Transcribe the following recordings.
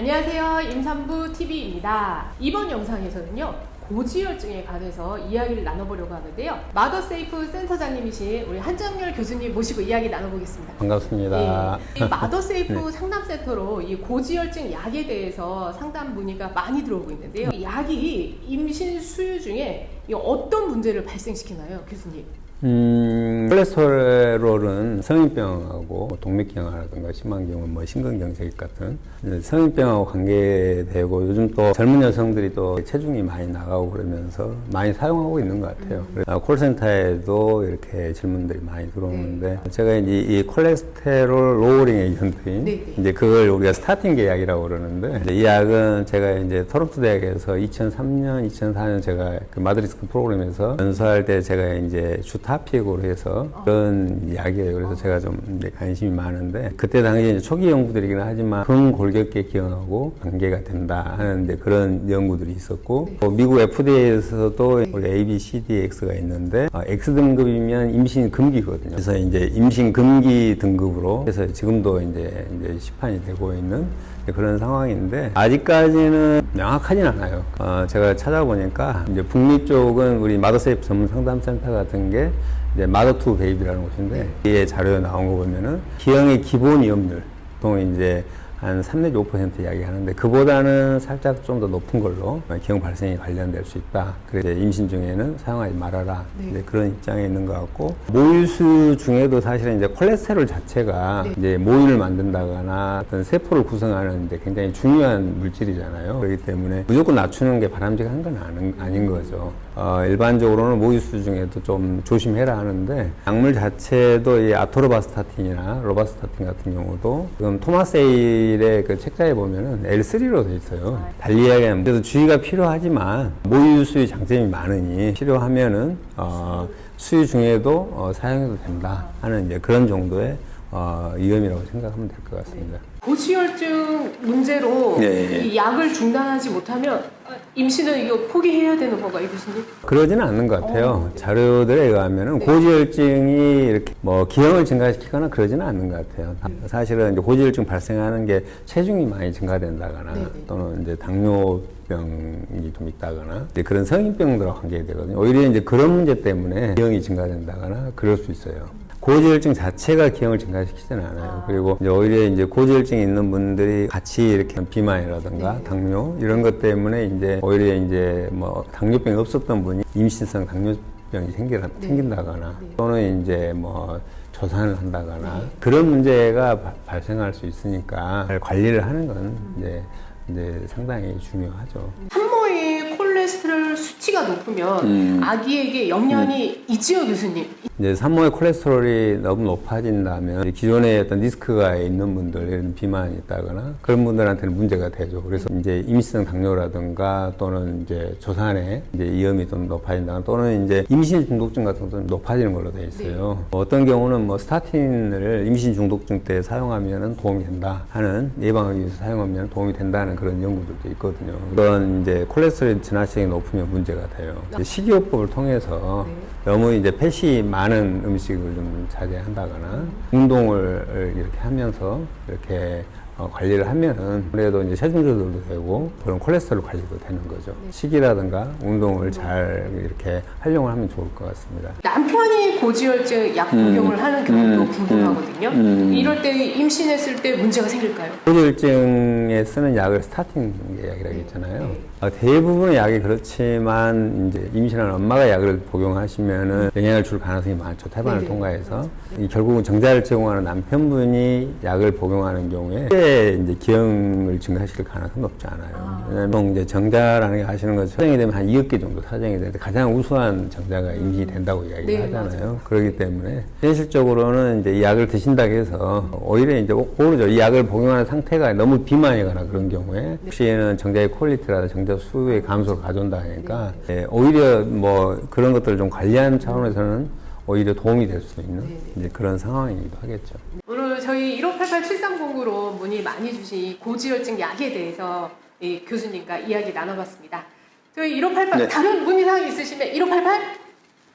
안녕하세요. 임산부 TV입니다. 이번 영상에서는요. 고지혈증에 관해서 이야기를 나눠보려고 하는데요. 마더세이프 센터장님이신 우리 한정열 교수님 모시고 이야기 나눠보겠습니다. 반갑습니다. 예, 이 마더세이프 상담센터로 이 고지혈증 약에 대해서 상담 문의가 많이 들어오고 있는데요. 이 약이 임신 수유 중에 이 어떤 문제를 발생시키나요, 교수님? 음, 콜레스테롤은 성인병하고 뭐 동맥경화라든가 심한 경우는 뭐 심근경색 같은 성인병하고 관계되고 요즘 또 젊은 여성들이 또 체중이 많이 나가고 그러면서 많이 사용하고 있는 것 같아요. 그래서 콜센터에도 이렇게 질문들이 많이 들어오는데 제가 이제 이 콜레스테롤 로우링 에이전트인 네, 네. 이제 그걸 우리가 스타팅 계약이라고 그러는데 이 약은 제가 이제 토론토 대학에서 2003년, 2004년 제가 그 마드리스크 프로그램에서 연수할 때 제가 이제 주타 픽으로 해서 그런 약이에요. 그래서 제가 좀 관심이 많은데 그때 당시 이제 초기 연구들이긴 하지만 근골격계 기형하고 관계가 된다 하는 이제 그런 연구들이 있었고 또 미국 FDA에서도 우리 A, B, C, D, X가 있는데 어, X 등급이면 임신 금기거든요. 그래서 이제 임신 금기 등급으로 해서 지금도 이제 이제 시판이 되고 있는 그런 상황인데 아직까지는 명확하진 않아요. 어, 제가 찾아보니까 이제 북미 쪽은 우리 마더세이프 전문 상담센터 같은 게 이제 마더 투 베이비라는 곳인데 이 자료에 나온 거 보면은 기형의 기본 위험률 보통 이제 한 3 내지 5% 이야기하는데 그보다는 살짝 좀 더 높은 걸로 기형 발생이 관련될 수 있다. 그래서 임신 중에는 사용하지 말아라. 네. 그런 입장에 있는 것 같고 모유수 중에도 사실은 이제 콜레스테롤 자체가 네. 이제 모유를 만든다거나 어떤 세포를 구성하는 데 굉장히 중요한 물질이잖아요. 그렇기 때문에 무조건 낮추는 게 바람직한 건 아닌, 아닌 거죠. 어, 일반적으로는 모유수 중에도 좀 조심해라 하는데 약물 자체도 이 아토로바스타틴이나 로바스타틴 같은 경우도 지금 토마세일의 그 책자에 보면은 L3로 돼 있어요. 달리 이야기하면 그래서 주의가 필요하지만 모유수의 장점이 많으니 필요하면은 어, 수유 중에도 어, 사용해도 된다 하는 이제 그런 정도의 어, 위험이라고 생각하면 될 것 같습니다. 고지혈증 문제로 네. 이 약을 중단하지 못하면 임신을 이거 포기해야 되는 건가요, 교수님? 그러지는 않는 것 같아요. 자료들에 의하면은 네. 고지혈증이 이렇게 뭐 기형을 증가시키거나 그러지는 않는 것 같아요. 네. 사실은 이제 고지혈증 발생하는 게 체중이 많이 증가된다거나 네, 네. 또는 이제 당뇨병이 좀 있다거나 이제 그런 성인병들하고 관계되거든요. 오히려 이제 그런 문제 때문에 기형이 증가된다거나 그럴 수 있어요. 고지혈증 자체가 기형을 증가시키지는 않아요. 그리고 이제 오히려 이제 고지혈증이 있는 분들이 같이 이렇게 비만이라든가 네. 당뇨 이런 것 때문에 이제 오히려 이제 뭐 당뇨병이 없었던 분이 임신성 당뇨병이 생기라, 네. 생긴다거나 네. 또는 이제 뭐 조산을 한다거나 그런 문제가 바- 발생할 수 있으니까 잘 관리를 하는 건 이제 이제 상당히 중요하죠. 수치가 높으면 음. 아기에게 영향이 있지요, 교수님? 이제 산모의 콜레스테롤이 너무 높아진다면 기존에 어떤 리스크가 있는 분들, 예를 들면 비만이 있다거나 그런 분들한테는 문제가 되죠. 그래서 이제 임신성 당뇨라든가 또는 이제 조산에 이제 위험이 좀 높아진다거나 또는 이제 임신 중독증 같은 것도 높아지는 걸로 돼 있어요. 어떤 경우는 뭐 스타틴을 임신 중독증 때 사용하면 도움이 된다 하는 예방을 위해서 사용하면 도움이 된다는 그런 연구들도 있거든요. 그런 이제 콜레스테롤 지나치게 높으면 문제가 돼요. 이제 식이요법을 통해서 네. 너무 이제 펫이 많은 음식을 좀 자제한다거나 운동을 이렇게 하면서 이렇게 어, 관리를 하면은 그래도 이제 체중 조절도 되고 그런 콜레스테롤 관리도 되는 거죠. 네. 식이라든가 운동을 잘 이렇게 활용을 하면 좋을 것 같습니다. 남편이 고지혈증 약 음. 복용을 하는 경우도 음. 궁금하거든요. 음. 음. 이럴 때 임신했을 때 문제가 생길까요? 고지혈증에 쓰는 약을 스타팅 약이라고 했잖아요. 아, 대부분의 약이 그렇지만 이제 임신한 엄마가 약을 복용하시면은 영향을 줄 가능성이 많죠. 태반을 네네. 통과해서 이 결국은 정자를 제공하는 남편분이 약을 복용하는 경우에 이제 기형을 증가시킬 가능성은 높지 않아요. 아. 왜냐하면 이제 정자라는 게 아시는 것처럼 사정이 되면 한 2억 개 정도 사정이 되는데 가장 우수한 정자가 임신이 된다고 이야기를 네, 하잖아요. 맞아요. 그렇기 때문에 현실적으로는 이제 이 약을 드신다고 해서 오히려 이제 모르죠. 이 약을 복용하는 상태가 너무 비만이거나 그런 경우에 혹시는 정자의 퀄리티라든가 정자 수의 감소를 가져온다 하니까 예, 오히려 뭐 그런 것들을 좀 관리하는 차원에서는 오히려 도움이 될 수 있는 네, 이제 그런 상황이기도 하겠죠. 저희 1588-7309로 문의 많이 주신 이 고지혈증 약에 대해서 이 교수님과 이야기 나눠봤습니다. 저희 1588 네. 다른 문의사항 있으시면 1588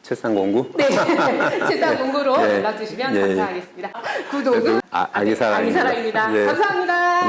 7309? 네, 7309로 네. 연락 주시면 예, 예. 감사하겠습니다. 구독은 아, 아기사랑입니다. 아기사랑입니다. 네. 감사합니다.